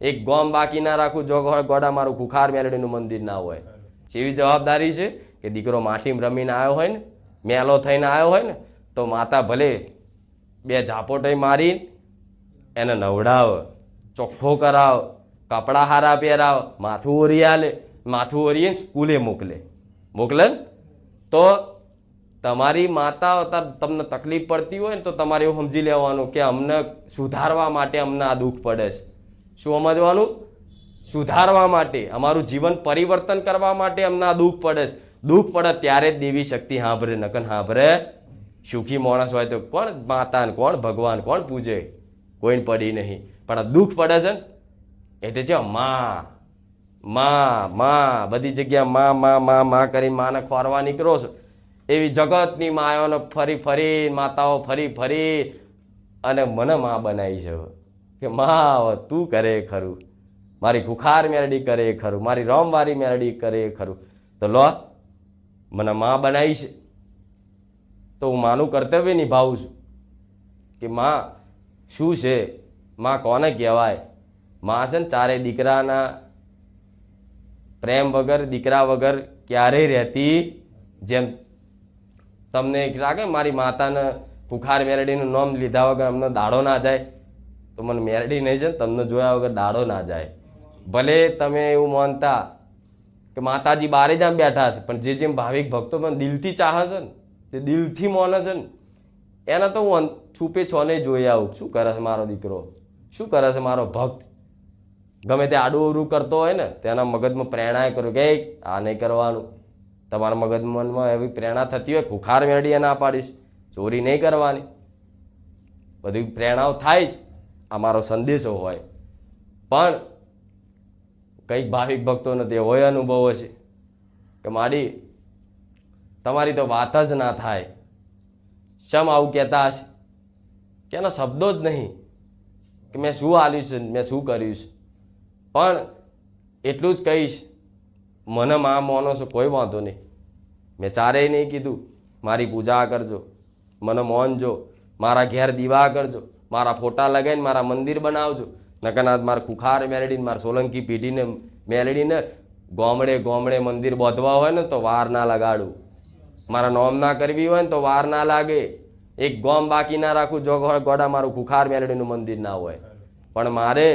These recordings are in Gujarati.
એક ગોમ બાકી ના રાખું, જો ગોડા મારું કુખાર મેલડીનું મંદિર ના હોય. જેવી જવાબદારી છે કે દીકરો માઠીમ રમીને આવ્યો હોય ને, મેલો થઈને આવ્યો હોય ને, તો માતા ભલે બે ઝાપોટઈ મારી એને નવડાવ, ચોખ્ખો કરાવ, કપડાં હારા પહેરાવ, માથું ઓરી આલે, માથું ઓરીએ સ્કૂલે મોકલે. મોકલે તો તમારી માતા અત્યારે તમને તકલીફ પડતી હોય ને, તો તમારે એવું સમજી લેવાનું કે અમને સુધારવા માટે અમને આ દુઃખ પડે છે. શું સમજવાનું? સુધારવા માટે, અમારું જીવન પરિવર્તન કરવા માટે અમને દુઃખ પડે દુઃખ પડે ત્યારે જ દેવી શક્તિ હાંભરે નકન હાંભરે. સુખી માણસ હોય તો કોણ? માતાને કોણ? ભગવાન કોણ પૂજે? કોઈને પડી નહીં. પણ આ દુઃખ પડે છે ને, એટલે છે માં. માં માં. બધી જગ્યા માં માં માં માં કરી માને ખોરવા નીકળો છો. એવી જગતની માયાઓને ફરી ફરી માતાઓ ફરી ફરી અને મને માં બનાવી છે કે મા તું કરે ખરું. મારી ખુખાર મેરડી કરે ખરું. મારી રોમવારી મેરડી કરે ખરું. તો લો, મને માં બનાવી છે. તો હું માનું કર્તવ્ય નિભાવું છું. કે માં શું છે? માં કોને કહેવાય? માં છે ને ચારે દીકરાના પ્રેમ વગર, દીકરા વગર ક્યારેય રહેતી જેમ. તમને લાગે મારી માતાને ભુખાર મેરડીનું નામ લીધા વગર અમને દાડો ના જાય? તો મને મેરડી નહીં છે ને તમને જોયા વગર દાડો ના જાય. ભલે તમે એવું માનતા કે માતાજી બારે જ બેઠા હશે, પણ જે જેમ ભાવિક ભક્તો પણ દિલથી ચાહે છે ને, જે દિલથી માને છે ને, એના તો હું છૂપે છોને જોઈ આવું. શું કરે છે મારો દીકરો? શું કરે છે મારો ભક્ત? ગમે તે આડું અવરું કરતો હોય ને તેના મગજમાં પ્રેરણા કરું કે આ નહીં કરવાનું. તમારા મગજ મનમાં એવી પ્રેરણા થતી હોય કુખાર મેળવીએ ના પાડીશ. ચોરી નહીં કરવાની. બધી પ્રેરણાઓ થાય જ. આ મારો સંદેશો હોય. પણ કંઈક ભાવિક ભક્તોનો તે હોય અનુભવ છે કે માડી, તમારી તો વાત જ ના થાય. શમ આવું કહેતા હશે? કે એનો શબ્દો જ નહીં. કે મેં શું આલ્યું છે, મેં શું કર્યું છે? પણ એટલું જ કહીશ, મને મા મોનો છો, કોઈ વાંધો નહીં. મેં ચારેય નહીં કીધું, મારી પૂજા કરજો, મને મોનજો મારા ઘેર દીવા કરજો. મારા ફોટા લગાવીને મારા મંદિર બનાવજો. નકનાથ મારા ખુખાર મેલેડીને મારા સોલંકી પેઢીને મેલેડીને ગોમડે ગોમડે મંદિર બાંધવા હોય ને તો વાર ના લગાડું. મારા નોમ ના કરવી હોય ને તો વાર ના લાગે. એક ગોમ બાકી ના રાખું જો ગોડા મારું ખુખાર મેલડીનું મંદિર ના હોય. પણ મારે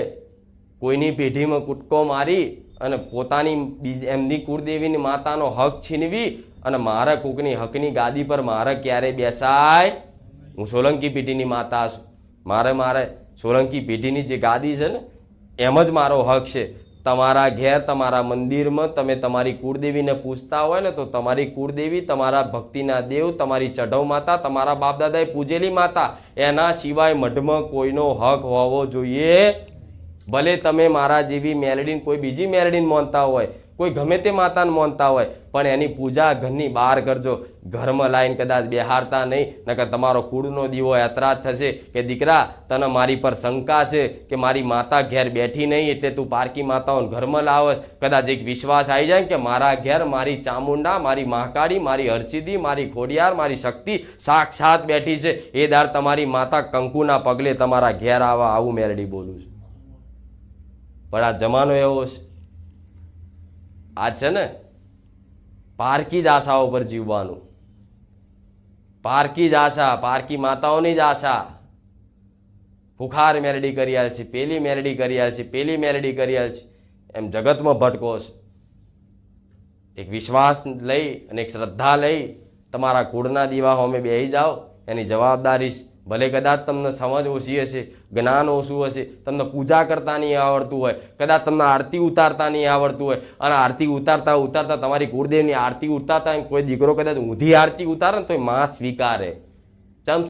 કોઈની પેઢીમાં કૂટકો મારી અને પોતાની બીજી એમની કુળદેવીની માતાનો હક છીનવી અને મારા કૂકની હકની ગાદી પર મારે ક્યારે બેસાય? હું સોલંકી પેઢીની માતા છું. મારે મારે સોલંકી પેઢીની જે ગાદી છે ને, એમ જ મારો હક છે. તમારા ઘેર, તમારા મંદિરમાં તમે તમારી કુળદેવીને પૂછતા હોય ને, તો તમારી કુળદેવી, તમારા ભક્તિના દેવ, તમારી ચઢવ માતા, તમારા બાપ દાદાએ પૂજેલી માતા, એના સિવાય મઢમાં કોઈનો હક હોવો જોઈએ. ભલે તમે મારા જેવી મેલડીને, કોઈ બીજી મેલડીને માનતા હોય કોઈ ગમે તે માતાને માનતા હોય, પણ એની પૂજા ઘરની બહાર કરજો. ઘરમાં લાઈન કદાચ બેહારતા નહીં, નકર તમારો કુળનો દીવો યાત્રા થશે કે દીકરા, તને મારી પર શંકા છે કે મારી માતા ઘેર બેઠી નહીં એટલે તું પારકી માતાઓને ઘરમાં લાવસ કદાચ એક વિશ્વાસ આવી જાય કે મારા ઘેર મારી ચામુંડા, મારી મહાકાળી, મારી હરસિદ્ધિ, મારી ખોડિયાર, મારી શક્તિ સાક્ષાત બેઠી છે. એ દાર તમારી માતા કંકુના પગલે તમારા ઘેર આવા આવું મેરડી બોલું છું. પણ આ જમાનો એવો છે. આ છે ને? પારકી જ આશાઓ પર જીવવાનું. પારકી જ આશા, પારકી માતાઓની જ આશા. ફુખાર મેરડી કરી છે, પેલી મેરડી કરી છે, પેલી મેરડી કરી છે. એમ જગતમાં ભટકો છે. એક વિશ્વાસ લઈ અને એક શ્રદ્ધા લઈ તમારા કુળના દીવા હોમે બેસી જાઓ, એની જવાબદારી છે. ભલે કદાચ તમને સમજ ઓછી હશે, જ્ઞાન ઓછું હશે, તમને પૂજા કરતા નહીં આવડતું હોય, કદાચ તમને આરતી ઉતારતા નહીં આવડતું હોય, અને આરતી ઉતારતા ઉતારતા તમારી ગુરુદેવની આરતી ઉતારતા કોઈ દીકરો કદાચ ઊંધી આરતી ઉતારે ને તો માં સ્વીકારે.